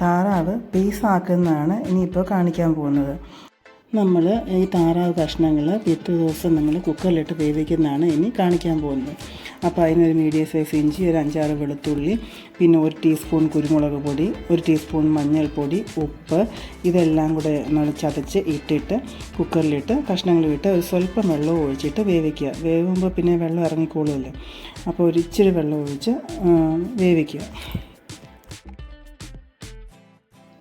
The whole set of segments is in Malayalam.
താറാവ് പീസാക്കുന്നതാണ് ഇനിയിപ്പോൾ കാണിക്കാൻ പോകുന്നത്. നമ്മൾ ഈ താറാവ് കഷ്ണങ്ങൾ പിറ്റേ ദിവസം നമ്മൾ കുക്കറിലിട്ട് വേവിക്കുന്നതാണ് ഇനി കാണിക്കാൻ പോകുന്നത്. അപ്പോൾ അതിനൊരു മീഡിയം സൈസ് ഇഞ്ചി ഒരു അഞ്ചാറ് വെളുത്തുള്ളി പിന്നെ ഒരു ടീസ്പൂൺ കുരുമുളക് പൊടി ഒരു ടീസ്പൂൺ മഞ്ഞൾപ്പൊടി ഉപ്പ് ഇതെല്ലാം കൂടെ നമ്മൾ ചതച്ച് ഇട്ടിട്ട് കുക്കറിലിട്ട് കഷ്ണങ്ങൾ ഇട്ട് ഒരു സ്വല്പം വെള്ളം ഒഴിച്ചിട്ട് വേവിക്കുക. വേവുമ്പോൾ പിന്നെ വെള്ളം ഇറങ്ങിക്കോളുമല്ലോ. അപ്പോൾ ഒരു ഇച്ചിരി വെള്ളം ഒഴിച്ച് വേവിക്കുക.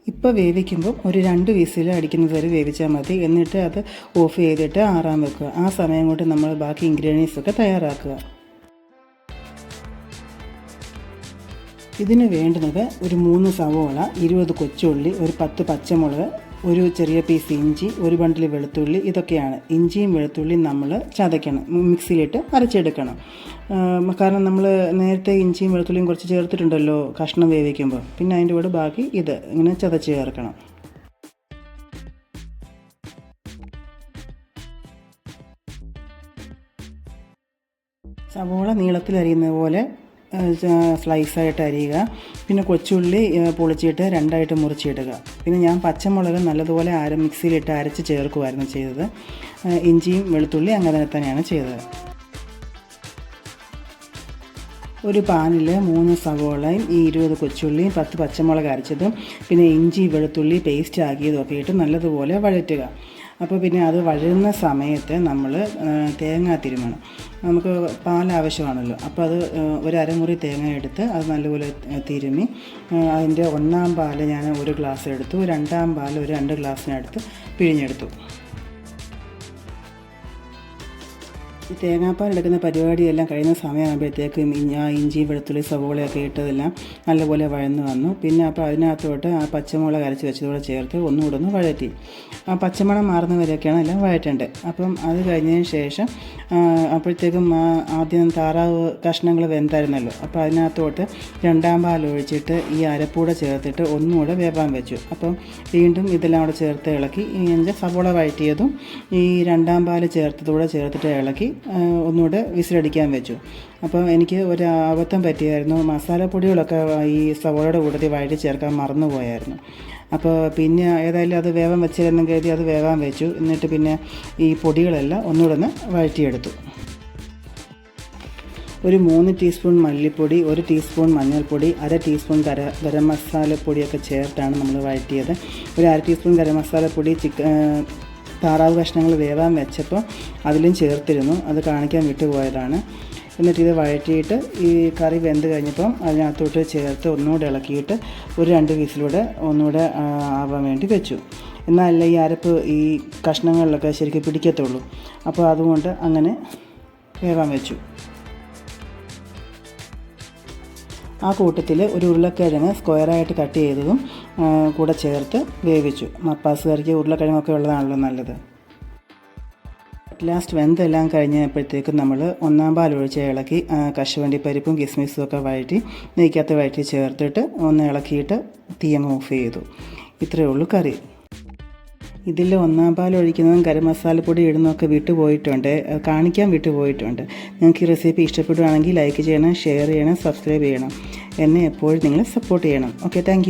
ഇപ്പോൾ വേവിക്കുമ്പോൾ ഒരു രണ്ട് വിസിൽ അടിക്കുന്നത് വരെ വേവിച്ചാൽ മതി. എന്നിട്ട് അത് ഓഫ് ചെയ്തിട്ട് ആറാൻ വെക്കുക. ആ സമയം കൊണ്ട് നമ്മൾ ബാക്കി ഇൻഗ്രീഡിയൻസ് ഒക്കെ തയ്യാറാക്കുക. ഇതിന് വേണ്ടുന്നത് ഒരു മൂന്ന് സവോള ഇരുപത് കൊച്ചുള്ളി ഒരു പത്ത് പച്ചമുളക് ഒരു ചെറിയ പീസ് ഇഞ്ചി ഒരു ബണ്ടിൽ വെളുത്തുള്ളി ഇതൊക്കെയാണ്. ഇഞ്ചിയും വെളുത്തുള്ളിയും നമ്മൾ ചതയ്ക്കണം. മിക്സിയിലിട്ട് അരച്ചെടുക്കണം. കാരണം നമ്മൾ നേരത്തെ ഇഞ്ചിയും വെളുത്തുള്ളിയും കുറച്ച് ചേർത്തിട്ടുണ്ടല്ലോ കഷ്ണം വേവിക്കുമ്പോൾ പിന്നെ അതിന്റെ കൂടെ ബാക്കി ഇത് ഇങ്ങനെ ചതച്ച് ചേർക്കണം. സവോള നീളത്തിൽ അരിയുന്ന പോലെ സ്ലൈസായിട്ട് അരിയുക. പിന്നെ കൊച്ചുള്ളി പൊളിച്ചിട്ട് രണ്ടായിട്ട് മുറിച്ചിടുക. പിന്നെ ഞാൻ പച്ചമുളക് നല്ലതുപോലെ അര മിക്സിയിലിട്ട് അരച്ച് ചേർക്കുമായിരുന്നു ചെയ്തത്. ഇഞ്ചിയും വെളുത്തുള്ളി അങ്ങനെ തന്നെയാണ് ചെയ്തത്. ഒരു പാനിൽ മൂന്ന് സവോളയും ഈ ഇരുപത് കൊച്ചുള്ളിയും പത്ത് പച്ചമുളക് അരച്ചതും പിന്നെ ഇഞ്ചി വെളുത്തുള്ളി പേസ്റ്റ് ആക്കിയതും ഒക്കെ ഇട്ട് നല്ലതുപോലെ വഴറ്റുക. അപ്പോൾ പിന്നെ അത് വഴുന്ന സമയത്ത് നമ്മൾ തേങ്ങ തിരുമണം. നമുക്ക് പാൽ ആവശ്യമാണല്ലോ അപ്പോൾ അത് ഒരു അരമുറി തേങ്ങ എടുത്ത് അത് നല്ലപോലെ തിരുമി അതിന്റെ ഒന്നാം പാൽ ഞാൻ ഒരു ഗ്ലാസ് എടുത്തു. രണ്ടാം പാൽ ഒരു രണ്ട് ഗ്ലാസ്സിനടുത്ത് പിഴിഞ്ഞെടുത്തു. ഈ തേങ്ങാപ്പാൽ എടുക്കുന്ന പരിപാടിയെല്ലാം കഴിയുന്ന സമയമാകുമ്പോഴത്തേക്കും ഇഞ്ഞ ഇഞ്ചി വെളുത്തുള്ളി സവോളയൊക്കെ ഇട്ടതെല്ലാം നല്ലപോലെ വഴന്നു വന്നു. പിന്നെ അപ്പോൾ അതിനകത്തോട്ട് ആ പച്ചമുളക് അരച്ച് വെച്ചതുകൂടെ ചേർത്ത് ഒന്നുകൂടെ ഒന്ന് വഴറ്റി. ആ പച്ചമണം മാറുന്നവരെയൊക്കെയാണ് എല്ലാം വഴറ്റേണ്ടത്. അപ്പം അത് കഴിഞ്ഞതിന് ശേഷം അപ്പോഴത്തേക്കും ആദ്യം താറാവ് കഷ്ണങ്ങൾ വെന്തായിരുന്നല്ലോ. അപ്പോൾ അതിനകത്തോട്ട് രണ്ടാം പാൽ ഒഴിച്ചിട്ട് ഈ അരപ്പൂടെ ചേർത്തിട്ട് ഒന്നുകൂടെ വേവാൻ വെച്ചു. അപ്പം വീണ്ടും ഇതെല്ലാം കൂടെ ചേർത്ത് ഇളക്കി സവോള വഴറ്റിയതും ഈ രണ്ടാം പാൽ ചേർത്തതൂടെ ചേർത്തിട്ട് ഇളക്കി ഒന്നുകൂടെ വിസിലടിക്കാൻ വെച്ചു. അപ്പോൾ എനിക്ക് ഒരു അബദ്ധം പറ്റിയായിരുന്നു. മസാലപ്പൊടികളൊക്കെ ഈ സവോളയുടെ കൂട്ടത്തിൽ വഴി ചേർക്കാൻ മറന്നുപോയായിരുന്നു. അപ്പോൾ പിന്നെ ഏതായാലും അത് വേവാൻ വെച്ചിരുന്നു കരുതി അത് വേവാൻ വെച്ചു. എന്നിട്ട് പിന്നെ ഈ പൊടികളെല്ലാം ഒന്നുകൂടെ ഒന്ന് വഴറ്റിയെടുത്തു. ഒരു മൂന്ന് ടീസ്പൂൺ മല്ലിപ്പൊടി ഒരു ടീസ്പൂൺ മഞ്ഞൾപ്പൊടി അര ടീസ്പൂൺ ഗര ഗരം മസാലപ്പൊടിയൊക്കെ ചേർത്താണ് നമ്മൾ വഴറ്റിയത്. ഒരു അര ടീസ്പൂൺ ഗരം മസാലപ്പൊടി ചിക്ക താറാവ് കഷ്ണങ്ങൾ വേവാൻ വെച്ചപ്പോൾ അതിലും ചേർത്തിരുന്നു. അത് കാണിക്കാൻ വിട്ടുപോയതാണ് എന്നിട്ട് ഇത് വഴറ്റിയിട്ട് ഈ കറി വെന്ത് കഴിഞ്ഞപ്പം അതിനകത്തോട്ട് ചേർത്ത് ഒന്നുകൂടെ ഇളക്കിയിട്ട് ഒരു രണ്ട് വിസിലൂടെ ഒന്നുകൂടെ ആവാൻ വേണ്ടി വെച്ചു. എന്നാലല്ലേ ഈ അരപ്പ് ഈ കഷ്ണങ്ങളിലൊക്കെ ശരിക്കും പിടിക്കത്തുള്ളൂ. അപ്പോൾ അതുകൊണ്ട് അങ്ങനെ വേവാൻ വെച്ചു. ആ കൂട്ടത്തിൽ ഒരു ഉരുളക്കിഴങ്ങ് സ്ക്വയറായിട്ട് കട്ട് ചെയ്തതും കൂടെ ചേർത്ത് വേവിച്ചു. മപ്പാസ് കറിക്ക് ഉരുളക്കിഴങ്ങൊക്കെ ഉള്ളതാണല്ലോ നല്ലത്. ലാസ്റ്റ് വെന്തെല്ലാം കഴിഞ്ഞപ്പോഴത്തേക്കും നമ്മൾ ഒന്നാം പാൽ ഒഴിച്ച് ഇളക്കി കശുവണ്ടി പരിപ്പും കിസ്മിസും ഒക്കെ വഴറ്റി നെയ്ക്കകത്ത് വഴറ്റി ചേർത്തിട്ട് ഒന്ന് ഇളക്കിയിട്ട് തീയങ്ങ് ഓഫ് ചെയ്തു. ഇത്രയേ ഉള്ളൂ കറി. ഇതിൽ ഒന്നാം പാൽ ഒഴിക്കുന്നതും ഗരം മസാലപ്പൊടി ഇടുന്നതൊക്കെ വിട്ടുപോയിട്ടുണ്ട് കാണിക്കാൻ വിട്ടുപോയിട്ടുണ്ട് നിങ്ങൾക്ക് ഈ റെസിപ്പി ഇഷ്ടപ്പെടുകയാണെങ്കിൽ ലൈക്ക് ചെയ്യണം ഷെയർ ചെയ്യണം സബ്സ്ക്രൈബ് ചെയ്യണം. എന്നെ എപ്പോഴും നിങ്ങൾ സപ്പോർട്ട് ചെയ്യണം. Okay thank